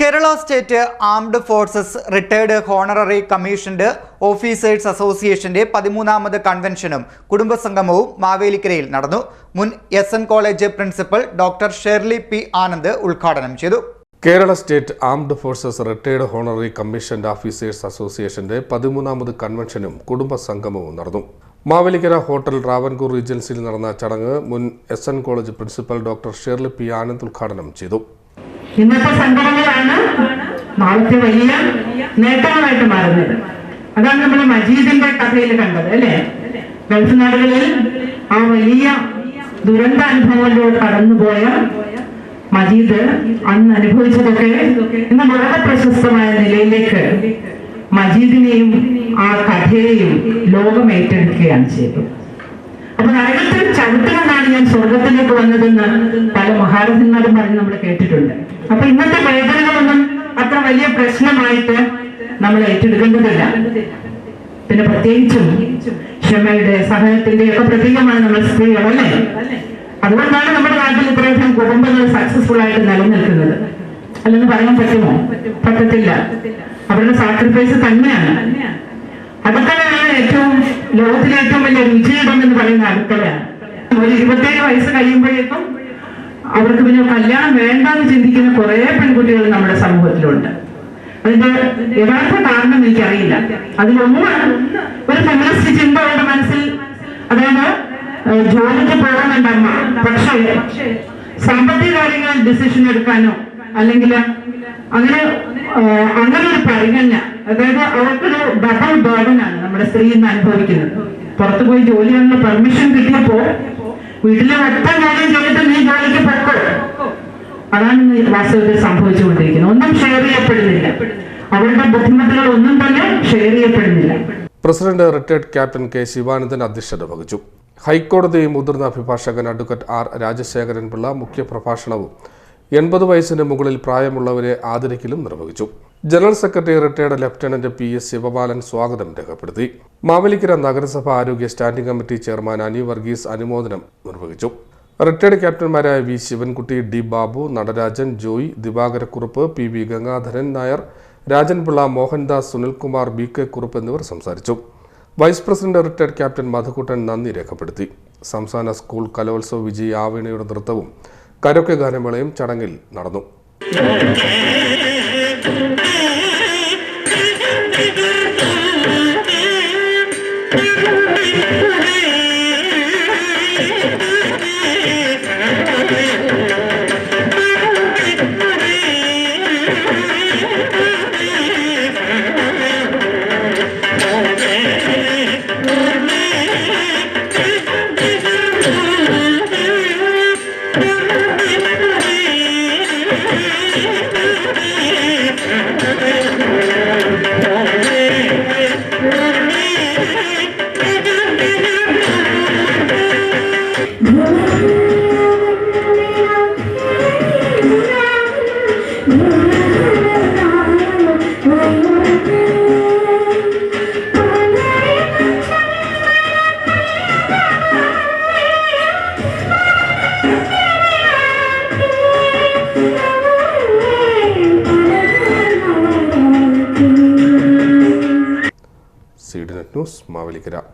Kerala state armed forces retired honorary commissioned officers അസോസിയേഷന്റെ പതിമൂന്നാമത് കൺവെൻഷനും കുടുംബസംഗമവും മാവേലിക്കരയിൽ നടന്നു. മുൻ S N college principal doctor Shirley P Anand ഉദ്ഘാടനം ചെയ്തു. Kerala state armed forces retired honorary commissioned officers അസോസിയേഷന്റെ പതിമൂന്നാമത് കൺവെൻഷനും കുടുംബസംഗമവും നടന്നു. മാവേലിക്കര ഹോട്ടൽ റാവൻകൂർ റീജൻസിയിൽ നടന്ന ചടങ്ങ് മുൻ S N college principal doctor Shirley P Anand ഉദ്ഘാടനം ചെയ്തു. ഇന്നത്തെ സംഘടനകളാണ് നാളത്തെ വലിയ നേട്ടങ്ങളായിട്ട് മാറുന്നത്. അതാണ് നമ്മൾ മജീദിന്റെ കഥയിൽ കണ്ടത് അല്ലേ? ഗൾഫ് നാടുകളിൽ ആ വലിയ ദുരന്ത അനുഭവങ്ങളിലൂടെ കടന്നുപോയ മജീദ് അന്ന് അനുഭവിച്ചതൊക്കെ ഇന്ന് വളരെ പ്രശസ്തമായ നിലയിലേക്ക് മജീദിനെയും ആ കഥയെയും ലോകം ഏറ്റെടുക്കുകയാണ് ചെയ്തത്. അപ്പൊ നരകത്തിൽ ചവിട്ടുകൊണ്ടാണ് ഞാൻ സ്വർഗത്തിലേക്ക് വന്നതെന്ന് പല മഹാരഥന്മാരും പറഞ്ഞ് നമ്മൾ കേട്ടിട്ടുണ്ട്. അപ്പൊ ഇന്നത്തെ വേദനകളൊന്നും അത്ര വലിയ പ്രശ്നമായിട്ട് നമ്മൾ ഏറ്റെടുക്കേണ്ടതില്ല. പിന്നെ പ്രത്യേകിച്ചും ക്ഷമയുടെ സഹനത്തിന്റെ ഒക്കെ പ്രതീകമാണ് നമ്മൾ സ്ത്രീകൾ അല്ലേ? അതുകൊണ്ടാണ് നമ്മുടെ നാട്ടിൽ ഇത്രയധികം കുടുംബങ്ങൾ സക്സസ്ഫുൾ ആയിട്ട് നിലനിൽക്കുന്നത്. അല്ലെന്ന് പറയാൻ പറ്റുമോ? പറ്റത്തില്ല. അവരുടെ സാക്രിഫൈസ് തന്നെയാണ്. ലോകത്തിലെ ഏറ്റവും വലിയ രുചിയിടം എന്ന് പറയുന്ന അടുക്കളയാണ്. ഒരു ഇരുപത്തേഴ് വയസ്സ് കഴിയുമ്പോഴേക്കും അവർക്ക് പിന്നെ കല്യാണം വേണ്ടെന്ന് ചിന്തിക്കുന്ന കുറെ പെൺകുട്ടികൾ നമ്മുടെ സമൂഹത്തിലുണ്ട്. അതിന്റെ യഥാർത്ഥ കാരണം എനിക്കറിയില്ല. അതിലൊന്ന് ഒരു ഫെമിനിസ്റ്റ് ചിന്ത അവരുടെ മനസ്സിൽ അതായത് ജോലിക്ക് അമ്മ പക്ഷേ സാമ്പത്തിക കാര്യങ്ങളിൽ ഡിസിഷൻ എടുക്കാനോ അല്ലെങ്കിൽ അങ്ങനെ അങ്ങനെ ഒരു പരിഗണന അതായത് അവർക്കൊരു ഡബിൾ ബേർഡൻ ആണ് നമ്മുടെ സ്ത്രീ ഇന്ന് അനുഭവിക്കുന്നത്. പുറത്തു പോയി ജോലി ചെയ്യുന്ന പെർമിഷൻ കിട്ടിയപ്പോ വീട്ടിലെ ഒറ്റ കാര്യം ചെയ്തിട്ട് നീ ജോലിക്ക് പൊക്കോ? അതാണ് വാസ്തവത്തിൽ സംഭവിച്ചുകൊണ്ടിരിക്കുന്നത്. ഒന്നും ഷെയർ ചെയ്യപ്പെടുന്നില്ല. അവരുടെ ബുദ്ധിമുട്ടുകൾ ഒന്നും തന്നെ ഷെയർ ചെയ്യപ്പെടുന്നില്ല. President retired captain K Sivanandan അധ്യക്ഷത വഹിച്ചു. ഹൈക്കോടതി മുതിർന്ന അഭിഭാഷകൻ അഡ്വക്കറ്റ് ആർ രാജശേഖരൻ പിള്ള മുഖ്യപ്രഭാഷണവും എൺപത് വയസ്സിന് മുകളിൽ പ്രായമുള്ളവരെ ആദരിക്കലും നിർവഹിച്ചു. General secretary retired lieutenant P S Sivapalan സ്വാഗതം രേഖപ്പെടുത്തി. മാവലിക്കര നഗരസഭ ആരോഗ്യ standing committee chairman Ani Varghese അനുമോദനം നിർവഹിച്ചു. Retired ക്യാപ്റ്റന്മാരായ V Sivankutty D Babu Natarajan Joy Divakarakurup P V Gangadharan Nair Rajanpillai Mohandas Sunilkumar B K Kurup എന്നിവർ സംസാരിച്ചു. Vice president retired captain Madhukuttan നന്ദി രേഖപ്പെടുത്തി. സംസ്ഥാന സ്കൂൾ കലോത്സവ വിജയി ആവീണയുടെ നൃത്തവും കരോക്കെ ഗാനമേളയും ചടങ്ങിൽ നടന്നു. நியூஸ் மாவெளிக்கிறார்